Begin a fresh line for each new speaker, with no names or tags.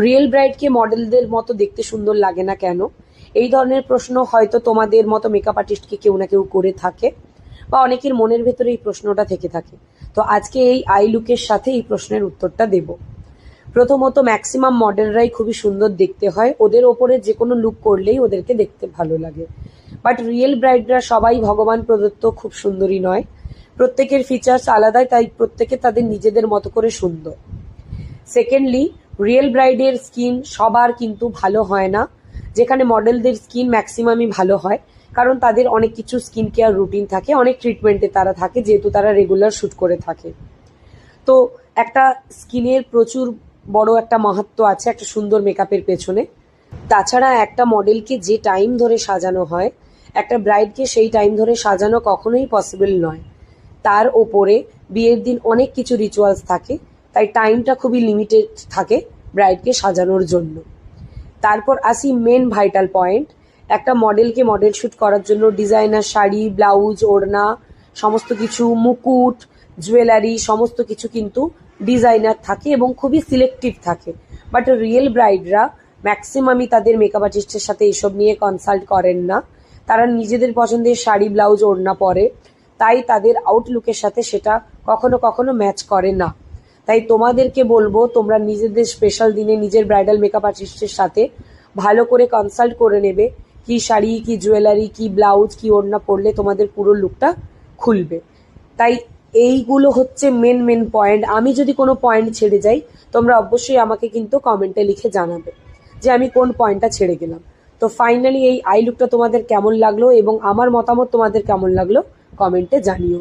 Real ব্রাইডকে মডেলদের মতো দেখতে সুন্দর লাগে না কেন? এই ধরনের প্রশ্ন হয়তো তোমাদের মতো মেকআপ আর্টিস্টকে কেউ না কেউ করে থাকে বা অনেকের মনের ভেতরে এই প্রশ্নটা থেকে থাকে। তো আজকে এই আই লুকের সাথে এই প্রশ্নের উত্তরটা দেব। প্রথমত ম্যাক্সিমাম মডেলরাই খুবই সুন্দর দেখতে হয়। ওদের ওপরে যে কোনো লুক করলেই ওদেরকে দেখতে ভালো লাগে। বাট রিয়েল ব্রাইডরা সবাই ভগবান প্রদত্ত খুব সুন্দরী নয়। প্রত্যেকের ফিচার্স আলাদাই, তাই প্রত্যেকে তাদের নিজেদের মতো করে সুন্দর। সেকেন্ডলি রিয়েল ব্রাইডের স্কিন সবার কিন্তু ভালো হয় না। যেখানে মডেলদের স্কিন ম্যাক্সিমামই ভালো হয়। কারণ তাদের অনেক কিছু স্কিন কেয়ার রুটিন থাকে, অনেক ট্রিটমেন্টে তারা থাকে, যেহেতু তারা রেগুলার শ্যুট করে থাকে। তো একটা স্কিনের প্রচুর বড় একটা মাহাত্ম আছে একটা সুন্দর মেকআপের পেছনে। তাছাড়া একটা মডেলকে যে টাইম ধরে সাজানো হয়, একটা ব্রাইডকে সেই টাইম ধরে সাজানো কখনোই পসিবল নয়। তার ওপরে বিয়ের দিন অনেক কিছু রিচুয়ালস থাকে। তাই টাইমটা খুবই লিমিটেড থাকে ব্রাইডকে সাজানোর জন্য। তারপর আসি মেন ভাইটাল পয়েন্ট একটা মডেলকে মডেল শ্যুট করার জন্য ডিজাইনার শাড়ি ব্লাউজ ওড়না, সমস্ত কিছু, মুকুট জুয়েলারি সমস্ত কিছু কিন্তু ডিজাইনার থাকে এবং খুবই সিলেক্টিভ থাকে। বাট রিয়েল ব্রাইডরা ম্যাক্সিমামই তাদের মেকআপ আর্টিস্টের সাথে এসব নিয়ে কনসাল্ট করেন না। তারা নিজেদের পছন্দের শাড়ি ব্লাউজ ওড়না পরে। তাই তাদের আউটলুকের সাথে সেটা কখনো কখনো ম্যাচ করে না। তাই তোমাদেরকে বলব, তোমরা নিজেদের স্পেশাল দিনে নিজের ব্রাইডাল মেকআপ আর্টিস্টের সাথে ভালো করে কনসাল্ট করে নেবে কি শাড়ি, কি জুয়েলারি কি ব্লাউজ কি ওড়না পরলে তোমাদের পুরো লুকটা খুলবে। তাই এইগুলো হচ্ছে মেন মেন পয়েন্ট আমি যদি কোনো পয়েন্ট ছেড়ে যাই, তোমরা অবশ্যই আমাকে কিন্তু কমেন্টে লিখে জানাবে যে আমি কোন পয়েন্টটা ছেড়ে গেলাম। তো ফাইনালি এই আই লুকটা তোমাদের কেমন লাগল এবং আমার মতামত তোমাদের কেমন লাগল কমেন্টে জানিও।